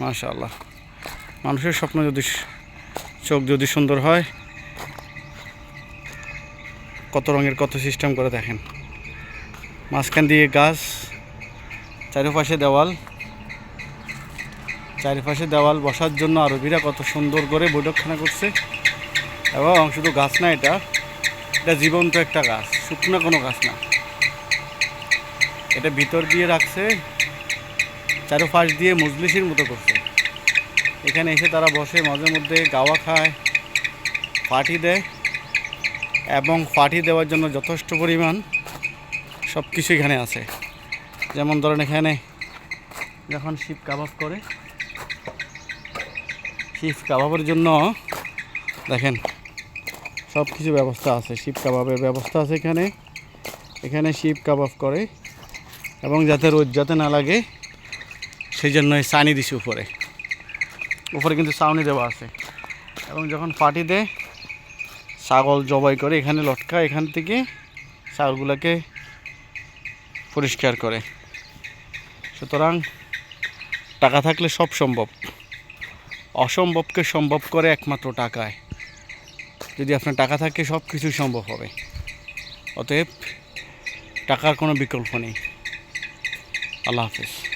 মাশাআল্লাহ। মানুষের স্বপ্ন যদি চোখ যদি সুন্দর হয়, কত রঙের কত সিস্টেম করে দেখেন। মাঝখান দিয়ে গাছ, চারিপাশে দেওয়াল। চারিপাশে দেওয়াল বসার জন্য আরবিরা কত সুন্দর করে বৈঠকখানা করছে। এবং শুধু গাছ না এটা এটা জীবন্ত একটা গাছ, শুকনো কোনো গাছ না। এটা ভিতর দিয়ে রাখছে চারোপাশ দিয়ে মজলিসের মতো করছে। এখানে এসে তারা বসে, মাঝে মধ্যে গাওয়া খায় পার্টি দেয় এবং পার্টি দেওয়ার জন্য যথেষ্ট পরিমাণ সব কিছু এখানে আছে। যেমন ধরেন এখানে যখন শিব কাবাব করে, শিব কাবাবের জন্য দেখেন সব কিছু ব্যবস্থা আছে, শিব কাবাবের ব্যবস্থা আছে এখানে। এখানে শিব কাবাব করে এবং যাতে রোদ যাতে না লাগে সেই জন্য সানি দিছে উপরে। উপরে কিন্তু ছাউনি দেওয়া আছে। এবং যখন পাটি দেয়, ছাগল জবাই করে এখানে লটকা এখান থেকে ছাগলগুলোকে পরিষ্কার করে। সুতরাং টাকা থাকলে সব সম্ভব। অসম্ভবকে সম্ভব করে একমাত্র টাকায়। যদি আপনার টাকা থাকে, সব কিছুই সম্ভব হবে। অতএব টাকার কোনো বিকল্প নেই। আল্লাহ হাফিজ।